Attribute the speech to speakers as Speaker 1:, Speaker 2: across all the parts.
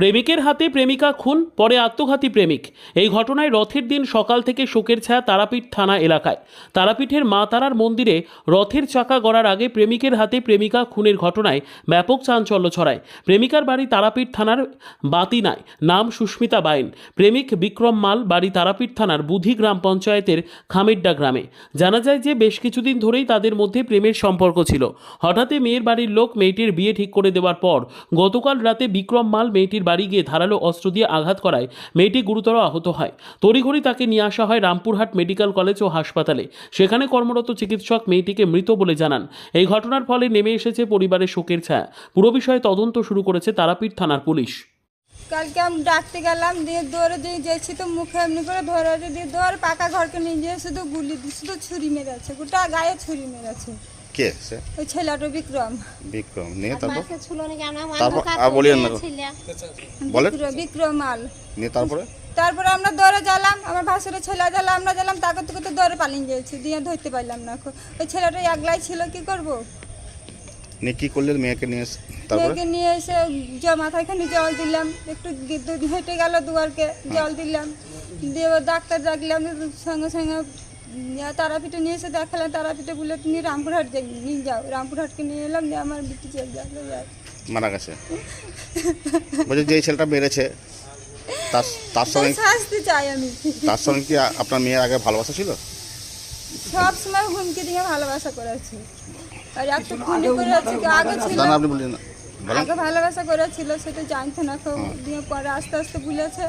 Speaker 1: প্রেমিকের হাতে প্রেমিকা খুন, পরে আত্মঘাতী প্রেমিক। এই ঘটনায় রথের দিন সকাল থেকে শোকের ছায়া তারাপীঠ থানা এলাকায়। তারাপীঠের মা তারার মন্দিরে রথের চাকা গড়ার আগে প্রেমিকের হাতে প্রেমিকা খুনের ঘটনায় ব্যাপক চাঞ্চল্য ছড়ায়। প্রেমিকার বাড়ি তারাপীঠ থানার বাতিনায়, নাম সুস্মিতা বাইন। প্রেমিক বিক্রম মাল, বাড়ি তারাপীঠ থানার বুধি গ্রাম পঞ্চায়েতের খামিড্ডা গ্রামে। জানা যায় যে বেশ কিছুদিন ধরেই তাদের মধ্যে প্রেমের সম্পর্ক ছিল। হঠাৎই মেয়ের বাড়ির লোক মেয়েটির বিয়ে ঠিক করে দেওয়ার পর গতকাল রাতে বিক্রম মাল মেয়েটির বাড়ি গিয়ে ধারালো অস্ত্র দিয়ে আঘাত করায় মেয়েটি গুরুতর আহত হয়। তড়িঘড়ি তাকে নিয়ে আসা হয় রামপুরহাট মেডিকেল কলেজ ও হাসপাতালে। সেখানে কর্মরত চিকিৎসক মেয়েটিকে মৃত বলে জানান। এই ঘটনার ফলে নেমে এসেছে পরিবারের শোকের ছায়া। পুরো বিষয়ে তদন্ত শুরু করেছে তারাপীঠ থানার পুলিশ।
Speaker 2: কালকে আমি ডাকতে গেলাম দিয়ে দৌড়ে দিয়ে যেছি তো মুখে এমনি করে ধরে দিয়ে দৌড় পাকা ঘরকে নিয়ে গিয়ে শুধু গুলি দিয়ে শুধু ছুরি মেরেছে গোটা গায়ে ছুরি মেরেছে।
Speaker 3: কে সে?
Speaker 2: ওই ছেলেটা বিক্রম।
Speaker 3: বিক্রম নিয়ে তারপর? তারপর আর বলিয়েন না। বলেন।
Speaker 2: বিক্রম- বিক্রম
Speaker 3: নিয়ে তারপরে?
Speaker 2: তারপরে আমরা দৌড়ে গেলাম আমার ভাসুরের ছেলে গেলাম আমরা গেলাম তাকে তো তো দৌড়ে পালিয়ে গিয়েছি দিয়ে ধরতে পারলাম না ওই ছেলেটা একলাই ছিল কি করব?
Speaker 3: নিয়ে কি করলেন? মেয়েকে নিয়ে তারপরে?
Speaker 2: মেয়েকে নিয়ে এসে যে মাথায় খানি জল দিলাম একটু হেঁটে গেল দুয়ারকে জল দিলাম। দিয়ে ডাক্তার ডাকলাম সঙ্গে সঙ্গে তারাপীঠে নিয়ে এসে দেখালাম তারাপীঠে বলে তুমি রামপুরহাট নিয়ে যাও রামপুরহাটকে নিয়ে এলাম দিয়ে আমার বিটি চেয়ে যাবে
Speaker 3: মারা গেছে। বলছে যে এই ছেলেটা মেরেছে তার তার সঙ্গে
Speaker 2: শাস্তি চাই আমি।
Speaker 3: তার সঙ্গে কি আপনার মেয়ের আগে ভালোবাসা ছিল?
Speaker 2: সব সময় হুমকি দিয়ে ভালোবাসা করেছি। আর একটা খুনি করেছি আগে ছিল।
Speaker 3: না আপনি বলেন।
Speaker 2: আগে ভালোবাসা করেছিল সেটা জানতো না তো দিয়ে পরে আস্তে আস্তে বলেছে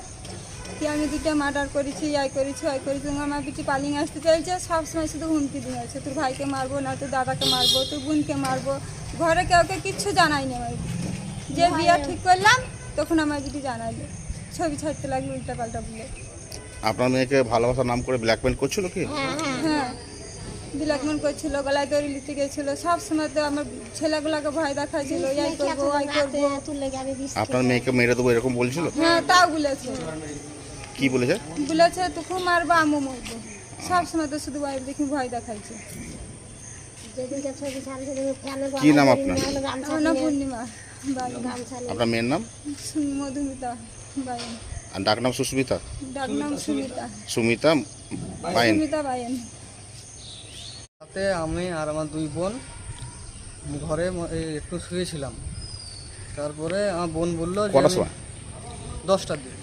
Speaker 2: কি আমি দুটো মার্ডার করেছি আই করেছি আই করেছি আমার পিটি পালিং আসতে চাইছে সবসময় শুধু হুমকি দিয়েছে তোর ভাইকে মারবো না তোর দাদাকে মারবো তোর বোনকে মারবো ঘরে কাউকে কিচ্ছু জানাইনি আমার যে বিয়ে ঠিক করলাম তখন আমার যদি জানাইলো ছবি ছাড়তে লাগল উল্টা পাল্টা বলে।
Speaker 3: আপনার মেয়েকে ভালোবাসার নাম করে ব্ল্যাকমেল করছিল কি?
Speaker 2: হ্যাঁ বিলাকমন করছিল গলায় দড়ি লিতে গেছিল। সব সময় তো আমার ছেলেগুলোকে ভয় দেখাচ্ছিল আই করব করব।
Speaker 3: আপনার মেয়েকে মেরে দেবো এরকম বলছিল?
Speaker 2: হ্যাঁ তাও বলেছে।
Speaker 3: কি বলেছে?
Speaker 2: বলেছে তোকে মারবো আমও মরবো। সব সময় তো শুধু বাইরে দেখি ভয় দেখাইছে।
Speaker 3: কি নাম আপনার?
Speaker 2: আমার পূর্ণিমা
Speaker 3: আপনার মেয়ের নাম?
Speaker 2: মধুমিতা বাই
Speaker 3: আর ডাক নাম সুস্মিতা?
Speaker 2: ডাক নাম সুমিতা।
Speaker 3: সুমিতা পাইন
Speaker 2: সুমিতা বাইন।
Speaker 4: রাতে আমি আর আমার দুই বোন ঘরে এই একটু শুয়েছিলাম। তারপরে আমার বোন বলল
Speaker 3: কটার সময়?
Speaker 4: দশটার দিকে।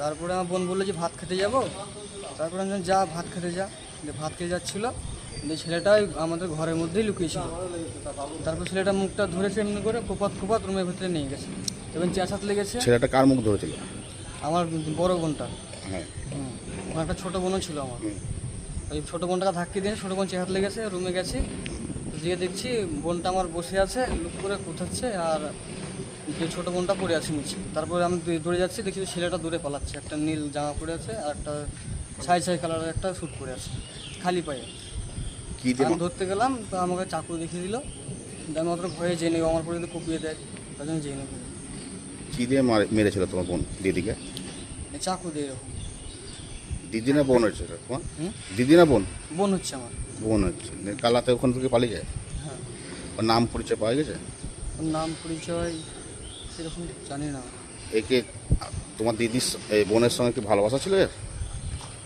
Speaker 4: তারপরে আমার বোন বলল যে ভাত খেতে যাব। তারপরে আমি যা ভাত খেতে যা। ভাত খেতে যাচ্ছিল। যে ছেলেটাই আমাদের ঘরের মধ্যেই লুকিয়েছিল। তারপর ছেলেটা মুখটা ধরেছে এমনি করে কোপাত কোপাত রুমের ভিতরে নিয়ে গেছে। এবং চেঁচাত লেগেছে।
Speaker 3: ছেলেটা কার মুখ ধরেছিল?
Speaker 4: আমার বড় বোনটা।
Speaker 3: হ্যাঁ।
Speaker 4: আমার একটা ছোটো বোনও ছিল আমার। ওই ছোটো বোনটাকে ধাক্কি দিয়ে ছোটো বোন চেহাত লেগেছে রুমে গেছি। গিয়ে দেখছি বোনটা আমার বসে আছে লুক করে কোথাচ্ছে আর যে ছোটো বোনটা পড়ে আছে নিচে। তারপরে আমি দৌ- দৌড়ে যাচ্ছি দেখছি ছেলেটা দূরে পালাচ্ছে। একটা নীল জামা পরে আছে আর একটা ছাই ছাই কালারের একটা স্যুট পরে আছে খালি পায়ে।
Speaker 3: কি
Speaker 4: আমি ধরতে গেলাম তো আমাকে চাকু দেখিয়ে দিল। আমি অতটা ভয়ে জেনে আমার পরে যদি কুপিয়ে দেয় তার জন্য জেনে
Speaker 3: কি দিয়ে মার- মেরেছিল তোমার বোন দিদিকে?
Speaker 4: চাকু দিয়ে এরকম।
Speaker 3: দিদি না বোন হচ্ছে তোমার? দিদি না বোন?
Speaker 4: বোন হচ্ছে আমার।
Speaker 3: বোন হচ্ছে। কালাতে ওখান থেকে পালিয়ে যায়?
Speaker 4: হ্যাঁ।
Speaker 3: ওর নাম পরিচয় পাওয়া গেছে?
Speaker 4: ওর নাম পরিচয় সেরকম জানি না।
Speaker 3: একে তোমার দিদির এই বোনের সঙ্গে কি ভালোবাসা ছিল এর?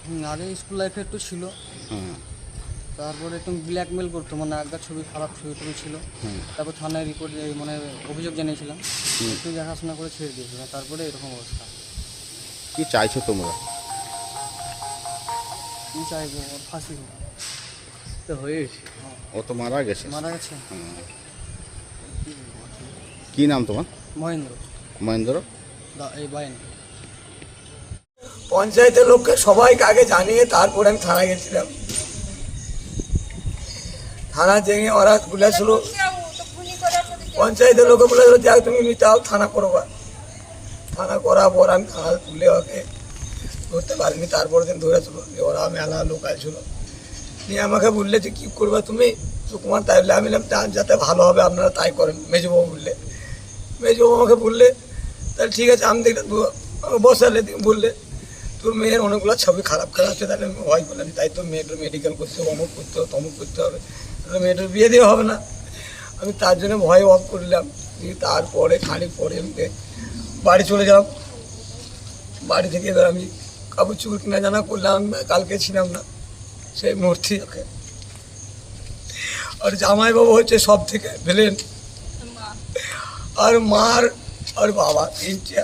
Speaker 4: হুম, আগে স্কুল লাইফে একটু ছিল।
Speaker 3: হ্যাঁ
Speaker 4: তারপরে একটু ব্ল্যাকমেল করতো মানে একটা ছবি খারাপ ছবি টবি ছিল।
Speaker 3: হুম।
Speaker 4: তারপর থানায় রিপোর্ট মানে অভিযোগ জানিয়েছিলাম। একটু দেখাশোনা করে ছেড়ে দিয়েছিলাম তারপরে এরকম অবস্থা।
Speaker 3: কি চাইছো তোমরা?
Speaker 4: কি চাইব? ওর ফাঁসি। হোক
Speaker 5: তো হয়েছে।
Speaker 3: ও তো মারা গেছে।
Speaker 4: মারা গেছে?
Speaker 3: কি নাম তোমার?
Speaker 4: মহেন্দ্র।
Speaker 3: মহেন্দ্র।
Speaker 4: দা এই বাইন
Speaker 6: পঞ্চায়েতের লোককে সবাইকে আগে জানিয়ে তারপরে আমি থানায় গেছিলাম। থানা জেগে ওরা বলেছিল পঞ্চায়েতের লোকে বলেছিল যাক তুমি মিটাও থানা করবা। থানা করার পর আমি থানা তুলে ওকে ধরতে পারিনি তারপরে দিন ধরেছিল যে ওরা মেলা লোক ছিল নিয়ে আমাকে বললে যে কী করবা তুমি? সুকুমার তাই বললে আমি বললাম যাতে ভালো হবে আপনারা তাই করেন। মেজবাবু বললে। মেজবাবু আমাকে বললে, তাহলে ঠিক আছে, আমি দেখলাম বসালে বললে, তোর মেয়ের অনেকগুলো ছবি খারাপ খারাপ আছে তাহলে আমি ভয় করলাম, তাই তো মেয়েটার মেডিকেল করতে হবে, অমুক করতে হবে, তমুক করতে হবে, তাহলে মেয়েটার বিয়ে দেওয়া হবে না। আমি তার জন্য ভয় অফ করলাম তারপরে খানিক পরে আমাকে বাড়ি চলে গেলাম। বাড়ি থেকে এবার আমি কাপড় চুপড় কিনা জানা করলাম, কালকে ছিলাম না, সেই মূর্তি ওকে। আর জামাইবাবু হচ্ছে সব থেকে ভিলেন মার আর বাবা তিনটে